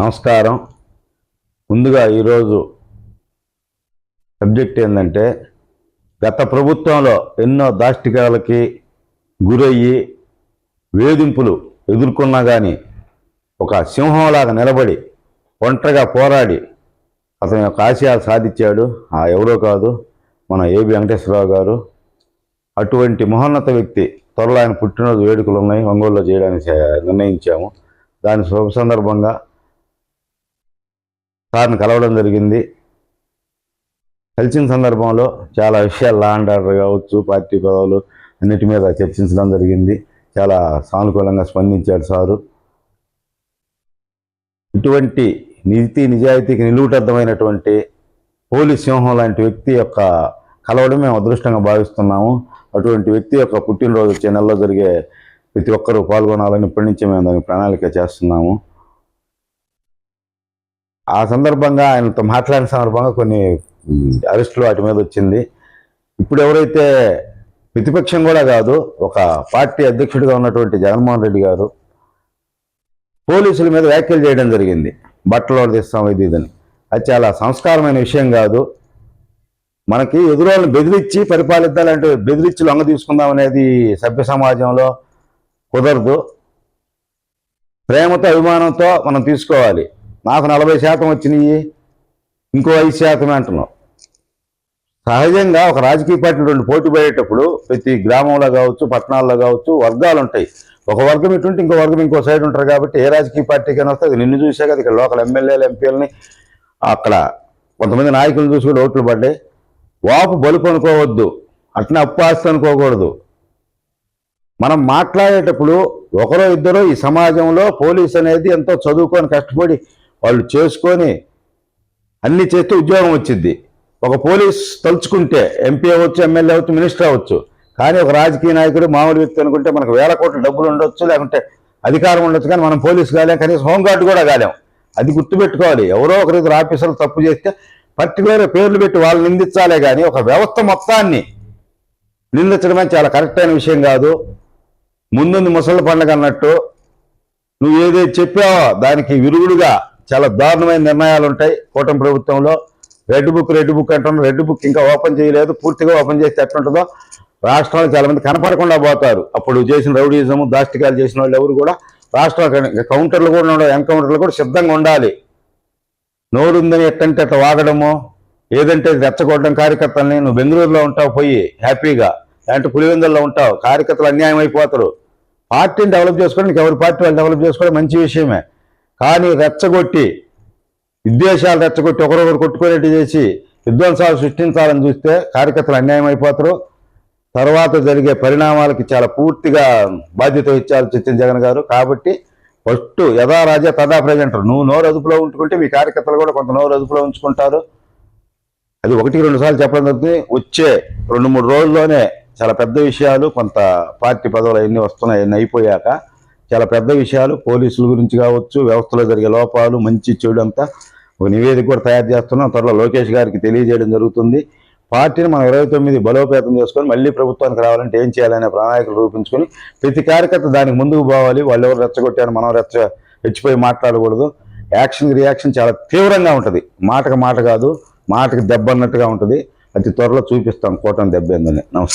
నమస్కారం. ముందుగా ఈరోజు సబ్జెక్ట్ ఏంటంటే గత ప్రభుత్వంలో ఎన్నో దాష్టికాలకి గురయ్యి వేధింపులు ఎదుర్కొన్నా కానీ ఒక సింహంలాగా నిలబడి ఒంటరిగా పోరాడి అతని యొక్క ఆశయాలు సాధించాడు. ఆ ఎవరో కాదు మన ఏబి వెంకటేశ్వరరావు గారు. అటువంటి మహోన్నత వ్యక్తి త్వరలో ఆయన పుట్టినరోజు వేడుకలు ఉన్నాయి. ఒంగోలులో చేయడానికి నిర్ణయించాము. దాని శుభ సందర్భంగా సార్ని కలవడం జరిగింది. కలిసిన సందర్భంలో చాలా విషయాలు లా అండ్ ఆర్డర్ కావచ్చు పార్టీ పదవులు అన్నిటి మీద చర్చించడం జరిగింది. చాలా సానుకూలంగా స్పందించాడు సారు. ఇటువంటి నీతి నిజాయితీకి నిలువుటద్దమైనటువంటి పోలీస్ సింహం లాంటి వ్యక్తి యొక్క కలవడం మేము అదృష్టంగా భావిస్తున్నాము. అటువంటి వ్యక్తి యొక్క పుట్టినరోజు వచ్చే నెలలో జరిగే ప్రతి ఒక్కరూ పాల్గొనాలని ఇప్పటి నుంచి మేము దానికి ప్రణాళిక చేస్తున్నాము. ఆ సందర్భంగా ఆయనతో మాట్లాడిన సందర్భంగా కొన్ని అరెస్టులు వాటి మీద వచ్చింది. ఇప్పుడు ఎవరైతే ప్రతిపక్షం కూడా కాదు ఒక పార్టీ అధ్యక్షుడిగా ఉన్నటువంటి జగన్మోహన్ రెడ్డి గారు పోలీసుల మీద వ్యాఖ్యలు చేయడం జరిగింది. బట్టలు తీస్తాం ఇది ఇదని అది చాలా సంస్కారమైన విషయం కాదు. మనకి ఎదురోళ్ళని బెదిరించి పరిపాలిద్దాలంటే బెదిరించి లొంగ తీసుకుందాం అనేది సభ్య సమాజంలో కుదరదు. ప్రేమతో అభిమానంతో మనం తీసుకోవాలి. నాకు నలభై శాతం వచ్చినాయి ఇంకో ఐదు శాతమే అంటున్నావు. సహజంగా ఒక రాజకీయ పార్టీ రెండు పోటీ పడేటప్పుడు ప్రతి గ్రామంలో కావచ్చు పట్టణాల్లో కావచ్చు వర్గాలు ఉంటాయి. ఒక వర్గం ఇటుంటే ఇంకో వర్గం ఇంకో సైడ్ ఉంటారు కాబట్టి ఏ రాజకీయ పార్టీకైనా వస్తే అది నిన్ను చూసే కదా ఇక్కడ లోకల్ ఎమ్మెల్యేలు ఎంపీలని అక్కడ కొంతమంది నాయకులను చూసి కూడా ఓట్లు పడ్డాయి. వాపు బలుపు అనుకోవద్దు అట్నే అప్పు ఆస్తి అనుకోకూడదు. మనం మాట్లాడేటప్పుడు ఒకరో ఇద్దరో ఈ సమాజంలో పోలీస్ అనేది ఎంతో చదువుకొని కష్టపడి వాళ్ళు చేసుకొని అన్ని చేస్తే ఉద్యోగం వచ్చింది. ఒక పోలీస్ తలుచుకుంటే ఎంపీ అవ్వచ్చు ఎమ్మెల్యే అవ్వచ్చు మినిస్టర్ అవ్వచ్చు. కానీ ఒక రాజకీయ నాయకుడు మామూలు వ్యక్తి అనుకుంటే మనకు వేల కోట్ల డబ్బులు ఉండొచ్చు లేకుంటే అధికారం ఉండొచ్చు కానీ మనం పోలీసు కాలేం కనీసం హోంగార్డు కూడా కాలేం. అది గుర్తుపెట్టుకోవాలి. ఎవరో ఒకరు ఆఫీసర్లు తప్పు చేస్తే పర్టికులర్ పేర్లు పెట్టి వాళ్ళు నిందించాలే కానీ ఒక వ్యవస్థ మొత్తాన్ని నిందించడమే చాలా కరెక్ట్ అయిన విషయం కాదు. ముందుంది ముసలి పండుగ అన్నట్టు నువ్వు ఏదైతే చెప్పావో దానికి విరుగుడుగా చాలా దారుణమైన నిర్ణయాలు ఉంటాయి. కూటమి ప్రభుత్వంలో రెడ్ బుక్ రెడ్ బుక్ అంటున్నారు. రెడ్ బుక్ ఇంకా ఓపెన్ చేయలేదు. పూర్తిగా ఓపెన్ చేస్తే ఎట్లుంటుందో రాష్ట్రంలో చాలామంది కనపడకుండా పోతారు. అప్పుడు చేసిన రౌడీజము దాష్టికాలు చేసిన వాళ్ళు ఎవరు కూడా రాష్ట్రాల కౌంటర్లు కూడా ఉండవు. ఎన్కౌంటర్లు కూడా సిద్ధంగా ఉండాలి. నోరుందని ఎట్టంటే అట్లా వాగడము ఏదంటే రెచ్చగొట్టడం కార్యకర్తలని నువ్వు బెంగళూరులో ఉంటావు పోయి హ్యాపీగా. లేదంటే పులివెందుల్లో ఉంటావు. కార్యకర్తలు అన్యాయం అయిపోతారు. పార్టీని డెవలప్ చేసుకోవడానికి ఎవరి పార్టీ వాళ్ళు డెవలప్ చేసుకోవడం మంచి విషయమే. కానీ రెచ్చగొట్టి విద్వేషాలు రెచ్చగొట్టి ఒకరొకరు కొట్టుకునేట్టు చేసి విధ్వంసాలు సృష్టించాలని చూస్తే కార్యకర్తలు అన్యాయం అయిపోతారు. తర్వాత జరిగే పరిణామాలకి చాలా పూర్తిగా బాధ్యత ఇచ్చారు చిత్తన్ జగన్ గారు. కాబట్టి ఫస్ట్ యథా రాజా తదా ప్రజెంటర్ నువ్వు నోరు అదుపులో ఉంచుకుంటే మీ కార్యకర్తలు కూడా కొంత నోరు అదుపులో ఉంచుకుంటారు. అది ఒకటికి రెండు సార్లు చెప్పడం జరుగుతుంది. వచ్చే రెండు మూడు రోజుల్లోనే చాలా పెద్ద విషయాలు కొంత పార్టీ పదవులు అవన్నీ వస్తున్నాయి అయిపోయాక చాలా పెద్ద విషయాలు. పోలీసుల గురించి కావచ్చు వ్యవస్థలో జరిగే లోపాలు మంచి చెడు అంతా ఒక నివేదిక కూడా తయారు చేస్తున్నాం. త్వరలో లోకేష్ గారికి తెలియజేయడం జరుగుతుంది. పార్టీని మనం ఇరవై తొమ్మిది బలోపేతం చేసుకొని మళ్ళీ ప్రభుత్వానికి రావాలంటే ఏం చేయాలనే ప్రణాళికలు రూపించుకొని ప్రతి కార్యకర్త దానికి ముందుకు పోవాలి. వాళ్ళు ఎవరు రెచ్చగొట్టారు మనం రెచ్చ రెచ్చిపోయి మాట్లాడకూడదు. యాక్షన్ రియాక్షన్ చాలా తీవ్రంగా ఉంటుంది. మాటకు మాట కాదు మాటకు దెబ్బ అన్నట్టుగా ఉంటుంది. అతి త్వరలో చూపిస్తాం. కోటం దెబ్బ ఏందని. నమస్తే.